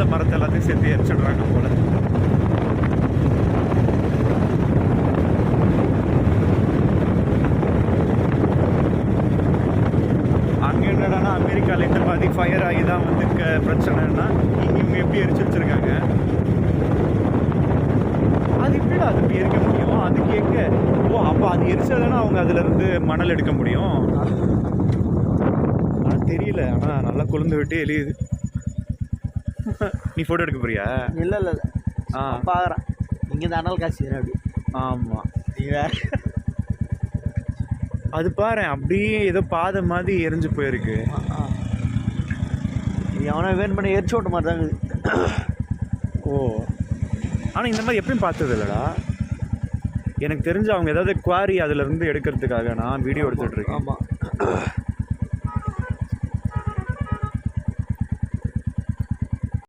இல்லாத மரத்தை எல்லாத்தையும் சேர்த்து எரிச்சிடுறாங்க போல. அங்கே என்னடானா அமெரிக்காவில் இந்த மாதிரி ஃபயர் ஆகி தான் வந்து பிரச்சனைன்னா இவங்க எப்படி எரிச்சு வச்சிருக்காங்க? அது இப்படி அது இப்படி எரிக்க முடியும்? அதுக்கு எங்கே? ஓ அப்போ அது எரிச்சாதானே அவங்க அதுல இருந்து மணல் எடுக்க முடியும்? தெரியல ஆனால் நல்லா கொழுந்து விட்டு எலியுது நீ ஃபோட்டோ எடுக்க போறியா? இல்லை இல்லை இல்லை. ஆ. பார்க்குறேன் இங்கே இந்த அனல் காசு அப்படி. ஆமாம் நீ வேற. அது பாரு அப்படியே ஏதோ பாதை மாதிரி எரிஞ்சு போயிருக்கு. இது எவனோ வேன் பண்ணி எரிச்சு விட்ட மாதிரி இருக்குது. ஓ. ஆனால் இந்த மாதிரி எப்பயும் பார்த்தது இல்லைடா. எனக்கு தெரிஞ்சு அவங்க ஏதாவது குவாரி அதுல இருந்து எடுக்கிறதுக்காக நான் வீடியோ எடுத்துட்டு இருக்கேன். ஆமாம்